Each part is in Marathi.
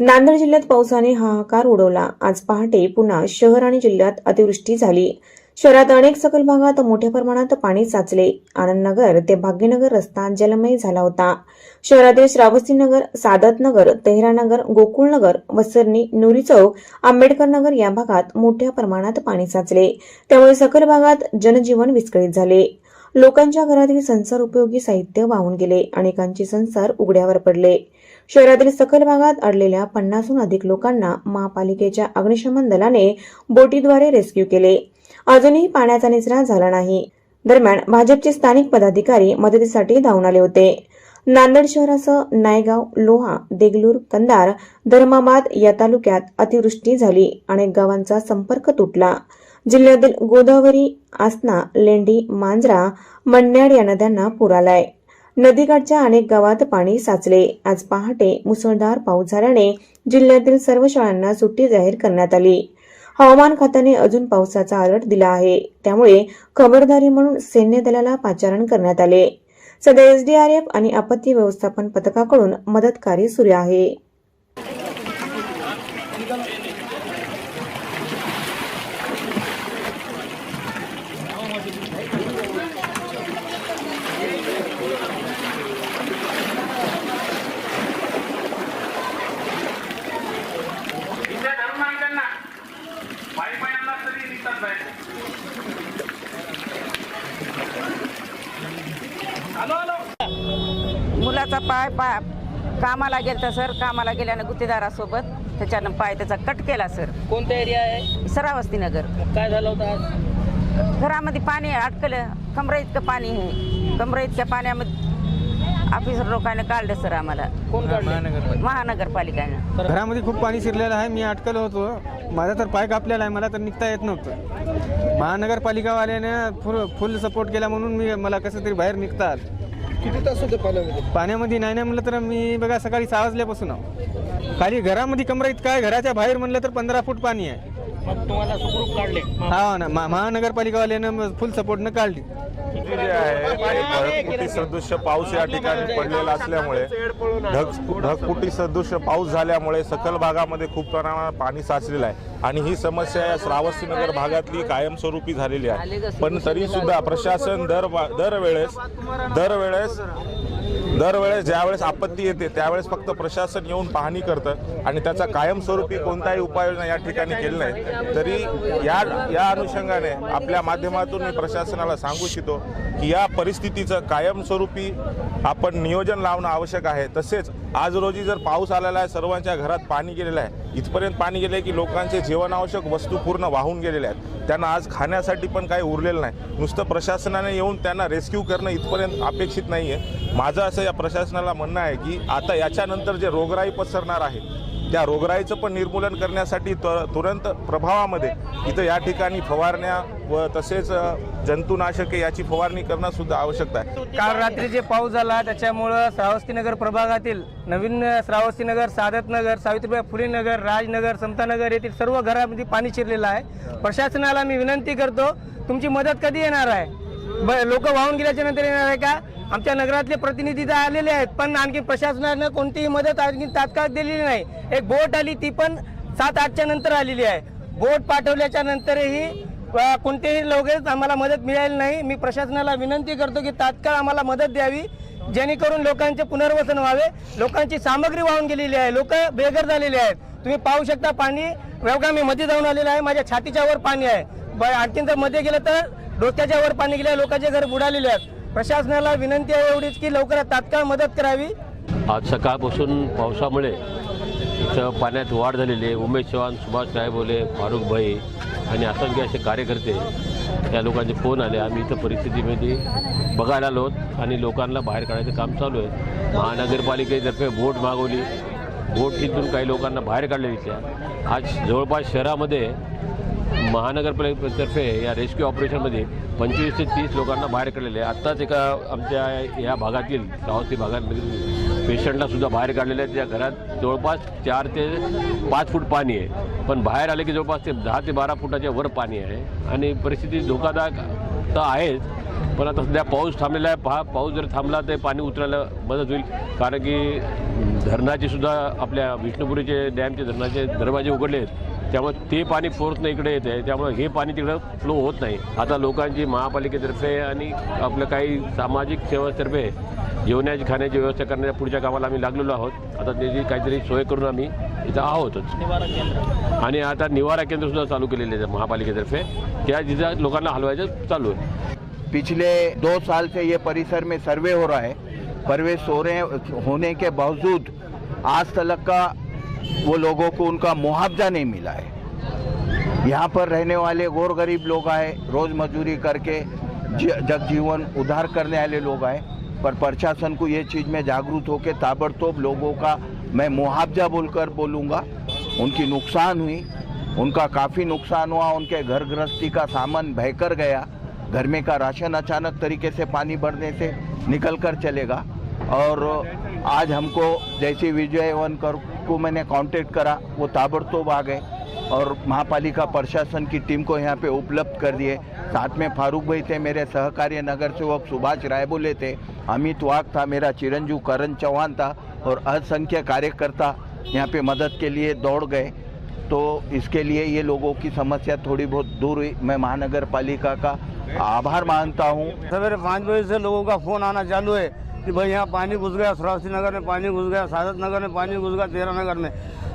नांदेड जिल्ह्यात पावसाने हाहाकार उडवला. आज पहाटे पुन्हा शहर आणि जिल्ह्यात अतिवृष्टी झाली. शहरात अनेक सखल भागात मोठ्या प्रमाणात पाणी साचले. आनंदनगर ते भाग्यनगर रस्ता जलमय झाला होता. शहरातील श्रावस्तीनगर सादतनगर तेहरानगर गोकुळनगर वसरणी नुरी चौक आंबेडकर नगर या भागात मोठ्या प्रमाणात पाणी साचले. त्यामुळे सखल भागात जनजीवन विस्कळीत झाले. लोकांच्या घरातील संसार उपयोगी साहित्य वाहून गेले. अनेकांचे संसार उघड्यावर पडले. शहरातील सखल भागात अडलेल्या पन्नासहून अधिक लोकांना महापालिकेच्या अग्निशमन दलाने बोटीद्वारे रेस्क्यू केले. अजूनही पाण्याचा निचरा झाला नाही. दरम्यान भाजपचे स्थानिक पदाधिकारी मदतीसाठी धावून आले होते. नांदेड शहरासह नायगाव लोहा देगलूर कंदार धर्माबाद या तालुक्यात अतिवृष्टी झाली अनेक गावांचा संपर्क तुटला. जिल्ह्यातील गोदावरी आसना लेंडी मांजरा मन्याड या नद्यांना पूर आलाय. नदीकाठच्या अनेक गावात पाणी साचले. आज पहाटे मुसळधार पाऊस झाल्याने जिल्ह्यातील सर्व शाळांना सुट्टी जाहीर करण्यात आली. हवामान खात्याने अजून पावसाचा अलर्ट दिला आहे. त्यामुळे खबरदारी म्हणून सैन्य दलाला पाचारण करण्यात आले. सध्या एसडीआरएफ आणि आपत्ती व्यवस्थापन पथकाकडून मदत कार्य सुरू आहे इथे धरून नाही त्यांना पायी पायांना तरी निघतात बाहेर हॅलो हॅलो मुलाचा पाय पाय. कामाला गेलता सर. कामाला गेल्यानं गुत्तेदारासोबत त्याच्यानं पाय त्याचा कट केला सर. कोणता एरिया आहे? सरावस्ती नगर. काय झालं होतं आज? घरामध्ये पाणी अटकलं. कमरा इतकं पाणी आहे. कमरा इतक्या पाण्यामध्ये ऑफिसर लोकांनी काढलं सर आम्हाला. कोण काढलं? महानगरपालिकेनं. घरामध्ये खूप पाणी शिरलेलं आहे. मी अटकलो होतो. माझा तर पाय कापलेला आहे. मला तर निघता येत नव्हतं. महानगरपालिकावाल्याने फुल फुल सपोर्ट केला म्हणून मी मला कसं तरी बाहेर निघता आलं. किती तास होते पाण्यामध्ये पाण्यामध्ये नाही नाही म्हणलं तर मी बघा सकाळी सहा वाजल्यापासून आहो. खाली घरामध्ये कमरा इतका आहे घराच्या बाहेर म्हणलं तर पंधरा फूट पाणी आहे मग तुम्हाला सुखरूप काढले. हा ना महानगरपालिकावाल्यानं फुल सपोर्टनं काढली. जे आहे? ढगफुटी सदृश्य पाऊस या ठिकाणी पडलेला असल्यामुळे ढग ढगफुटी सदृश्य पाऊस झाल्यामुळे सकल भागामध्ये खूप प्रमाणात पाणी साचलेलं आहे. आणि ही समस्या या श्रावस्तीनगर भागातली कायमस्वरूपी झालेली आहे. पण तरी सुद्धा प्रशासन दर दरवेळेस दरवेळेस दरवेळेस ज्यावेळेस आपत्ती येते त्यावेळेस फक्त प्रशासन येऊन पाहणी करतं आणि त्याचा कायमस्वरूपी कोणताही उपाययोजना या ठिकाणी केली नाही. तरी या या अनुषंगाने आपल्या माध्यमातून मी प्रशासनाला सांगू इच्छितो की या परिस्थितीचं कायमस्वरूपी आपण नियोजन लावणं आवश्यक आहे. तसेच आज रोजी जर पाऊस आलेला आहे सर्वांच्या घरात पाणी गेलेलं आहे इथपर्यंत पाणी गेलं आहे की लोकांचे जीवनावश्यक वस्तू पूर्ण वाहून गेलेल्या आहेत. त्यांना आज खाण्यासाठी पण काही उरलेलं नाही. नुसतं प्रशासनाने येऊन त्यांना रेस्क्यू करणं इथपर्यंत अपेक्षित नाही आहे माझं असं या प्रशासनाला म्हणणं आहे की आता याच्यानंतर जे रोगराई पसरणार आहे त्या रोगराईचं पण निर्मूलन करण्यासाठी त तुरंत प्रभावामध्ये इथं या ठिकाणी फवारण्या व तसेच जंतुनाशके याची फवारणी करणं सुद्धा आवश्यकता आहे. काल रात्री जे पाऊस झाला त्याच्यामुळं श्रावस्तीनगर प्रभागातील नवीन श्रावस्तीनगर सादतनगर सावित्रीबाई फुले नगर राजनगर समतानगर येथील सर्व घरामध्ये पाणी शिरलेलं आहे. प्रशासनाला मी विनंती करतो तुमची मदत कधी येणार आहे? ब लोक वाहून गेल्याच्यानंतर येणार आहे का? आमच्या नगरातले प्रतिनिधी तर आलेले आहेत पण आणखी प्रशासनानं कोणतीही मदत आणखी तात्काळ दिलेली नाही. एक बोट आली ती पण सात आठच्या नंतर आलेली आहे. बोट पाठवल्याच्या नंतरही कोणतेही लगेच आम्हाला मदत मिळाली नाही. मी प्रशासनाला विनंती करतो की तात्काळ आम्हाला मदत द्यावी जेणेकरून लोकांचे पुनर्वसन व्हावे. लोकांची सामग्री वाहून गेलेली आहे लोक बेघर झालेले आहेत. तुम्ही पाहू शकता पाणी बघा मी मध्ये जाऊन आलेलं आहे. माझ्या छातीच्या वर पाणी आहे. ब- आणखीन जर मध्ये गेलं तर डोक्याच्या वर पाणी गेलं लोकांचे घर बुडालेले आहेत. प्रशासनाला विनंती आहे एवढीच की लवकरात तात्काळ मदत करावी. आज सकाळपासून पावसामुळे इथं पाण्यात वाढ झालेली आहे. उमेश चव्हाण सुभाष साहेबोले फारुख भाई आणि असंख्य असे कार्यकर्ते त्या लोकांचे फोन आले. आम्ही इथं परिस्थितीमध्ये बघायला आलो आहोत आणि लोकांना बाहेर काढायचं काम चालू आहे. महानगरपालिकेतर्फे बोट मागवली. बोट तिथून काही लोकांना बाहेर काढले इथल्या. आज जवळपास शहरामध्ये महानगरपालिकेतर्फे या रेस्क्यू ऑपरेशनमध्ये पंचवीस ते तीस लोकांना बाहेर काढलेले आहे. आत्ताच एका आमच्या या भागातील गावती भागातील पेशंटला सुद्धा बाहेर काढलेले आहे त्या घरात जवळपास चार ते पाच फूट पाणी आहे. पण बाहेर आले की जवळपास ते दहा ते बारा फुटाच्या वर पाणी आहे आणि परिस्थिती धोकादायक तर आहेच. पण आता सध्या पाऊस थांबलेला आहे. पहा पाऊस जर थांबला तर पाणी उतरायला मदत होईल. कारण की धरणाचे सुद्धा आपल्या विष्णुपुरीचे डॅमचे धरणाचे दरवाजे उघडले आहेत. त्यामुळे ते पाणी फोर्सनं इकडे येते आहे त्यामुळे हे पाणी तिकडं फ्लो होत नाही. आता लोकांची महापालिकेतर्फे आणि आपलं काही सामाजिक सेवातर्फे जेवणाची खाण्याची व्यवस्था करण्याच्या पुढच्या कामाला आम्ही लागलेलो आहोत. आता त्याची काहीतरी सोय करून आम्ही इथं आहोतच. निवारा केंद्र. आणि आता निवारा केंद्र सुद्धा चालू केलेले आहे महापालिकेतर्फे. त्या जिथं लोकांना हलवायचं चालू आहे. पिछले दो साल से ये परिसर में सर्वे हो रहा है। परवेश हो रहे होने के बावजूद आज तक का वो लोगों को उनका मुआवजा नहीं मिला है। यहाँ पर रहने वाले गौर गरीब लोग आए, रोज मजदूरी करके जग जीवन उधार करने वाले लोग आए, पर प्रशासन को ये चीज़ में जागरूक होकर ताबड़तोब लोगों का मैं मुआवजा बोलकर बोलूँगा। उनकी नुकसान हुई, उनका काफ़ी नुकसान हुआ, उनके घर गृहस्थी का सामान बहकर गया, घर में का राशन अचानक तरीके से पानी बढ़ने से निकल कर चलेगा। और आज हमको जैसे विजय वनकर को मैंने कांटेक्ट करा, वो ताबड़तोब आ गए और महापालिका प्रशासन की टीम को यहाँ पे उपलब्ध कर दिए। साथ में फारूक भाई थे मेरे सहकार्य नगर सेवक सुभाष रायबोले थे। अमित वाघ था मेरा, चिरंजीव करण चौहान था और असंख्य कार्यकर्ता यहाँ पे मदद के लिए दौड़ गए। तो इसके लिए ये लोगों की समस्या थोड़ी बहुत दूर हुई। मैं महानगर पालिका का आभार मानता हूँ। सवेरे पाँच बजे से लोगों का फ़ोन आना चालू है। कि भाई यहाँ पानी घुस गया श्रावस्ती नगर में पानी घुस गया सादत नगर में पानी घुस गया तेरा नगर में।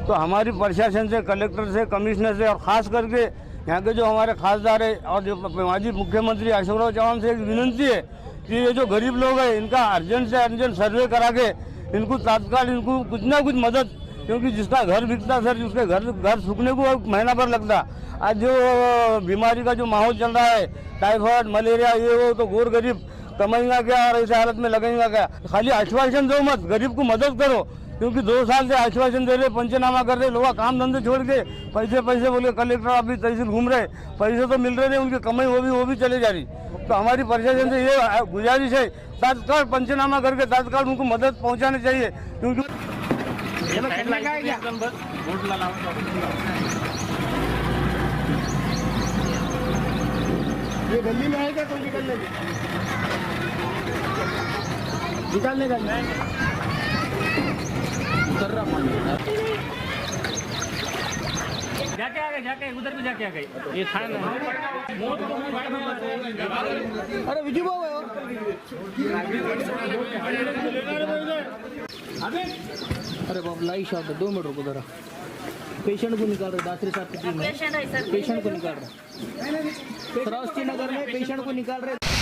तो हमारी प्रशासन से, कलेक्टर से, कमिश्नर से और ख़ास करके यहाँ के जो हमारे खासदार है और जो माजी मुख्यमंत्री अशोक राव चौहान से एक विनंती है कि ये जो गरीब लोग हैं, इनका अर्जेंट से अर्जेंट सर्वे करा के इनको तत्काल इनको कुछ ना कुछ मदद, क्योंकि जिसका घर बिकता सर, जिसके घर घर सूखने को महीना भर लगता। आज जो बीमारी का जो माहौल चल रहा है, टाइफाइड, मलेरिया, ये वो तो गोर गरीब कमाएंगा क्या और ऐसे हालत में लगेगा क्या? खाली आश्वासन दो मत गरीब को मदद करो क्योंकि दो साल से आश्वासन दे रहे पंचनामा कर रहे लोग काम धंधे छोड़ के पैसे पैसे बोले कलेक्टर अभी तहसील घूम रहे पैसे तो मिल रहे थे उनकी कमाई वो भी वो भी चले जा रही। तो हमारी प्रशासन से ये गुजारिश है तत्काल पंचनामा करके तत्काल उनको मदद पहुंचानी चाहिए क्योंकि ये गली में आएगा कोई निकल लेंगे निकाल लेगा उतर रहा पानी जाके आ गए जाके उधर भी जाके आ गए। ये था तो अरे विजू बाबा अरे बाबू लाई शाह तो दो मिनट रुको जरा। पेशेंट को निकाल रहे दात्री साहब की टीम है पेशेंट को निकाल रहे श्रावस्ती नगर में पेशेंट को निकाल रहे